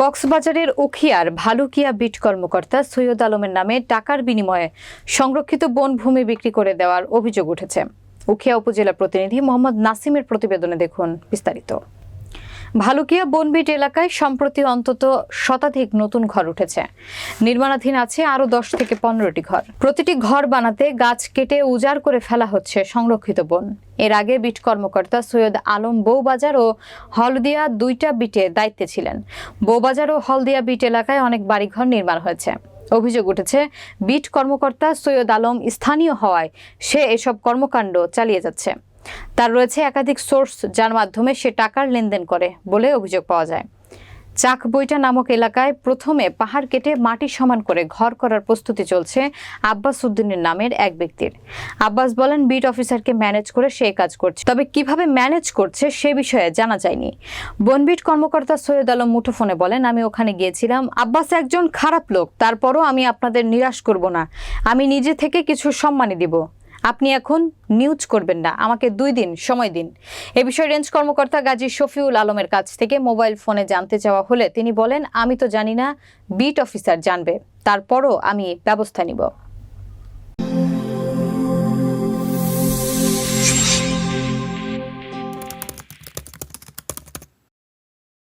কক্সবাজারের ওখিয়ার ভালুকিয়া বিট কর্মকর্তা সৈয়দ আলমের নামে টাকার বিনিময়ে সংরক্ষিত বনভূমি বিক্রি করে দেওয়ার অভিযোগ উঠেছে। উখিয়া উপজেলা প্রতিনিধি মোহাম্মদ নাসিমের প্রতিবেদনে দেখুন বিস্তারিত। ভালুকিয়া বনবিট এলাকায় সম্প্রতি অন্তত শতাধিক নতুন ঘর উঠেছে। নির্মাণাধীন আছে আরও দশ থেকে পনেরোটি ঘর। প্রতিটি ঘর বানাতে গাছ কেটে উজাড় করে ফেলা হচ্ছে সংরক্ষিত বন। এর আগে বিট কর্মকর্তা সৈয়দ আলম বৌবাজার ও হলদিয়া দুইটা বিটে দায়িত্বে ছিলেন। বৌবাজার ও হলদিয়া বিট এলাকায় অনেক বাড়িঘর নির্মাণ হয়েছে। অভিযোগ উঠেছে, বিট কর্মকর্তা সৈয়দ আলম স্থানীয় হওয়ায় সে এসব কর্মকাণ্ড চালিয়ে যাচ্ছে। তার রয়েছে একাধিক সোর্স যার মাধ্যমে সে টাকার লেনদেন করে বলে অভিযোগ পাওয়া যায়। চাক বইটা নামক এলাকায় প্রথমে পাহাড় কেটে মাটি সমান করে ঘর করার প্রস্তুতি চলছে আব্বাস উদ্দিনের নামের এক ব্যক্তির। আব্বাস বলেন, বিট অফিসারকে ম্যানেজ করে সে কাজ করছে। তবে কীভাবে ম্যানেজ করছে সে বিষয়ে জানা যায়নি। বনবিট কর্মকর্তা সৈয়দ আলম মুঠোফোনে বলেন, আমি ওখানে গিয়েছিলাম। আব্বাস একজন খারাপ লোক। তারপরও আমি আপনাদের নিরাশ করব না। আমি নিজে থেকে কিছু সম্মানী দিব। আপনি এখন নিউজ করবেন না, আমাকে দুই দিন সময় দিন। এ বিষয়ে রেঞ্জ কর্মকর্তা গাজী শফিউল আলমের কাছ থেকে মোবাইল ফোনে জানতে চাওয়া হলে তিনি বলেন, আমি তো জানি না, বিট অফিসার জানবে, তারপরও আমি ব্যবস্থা নিব।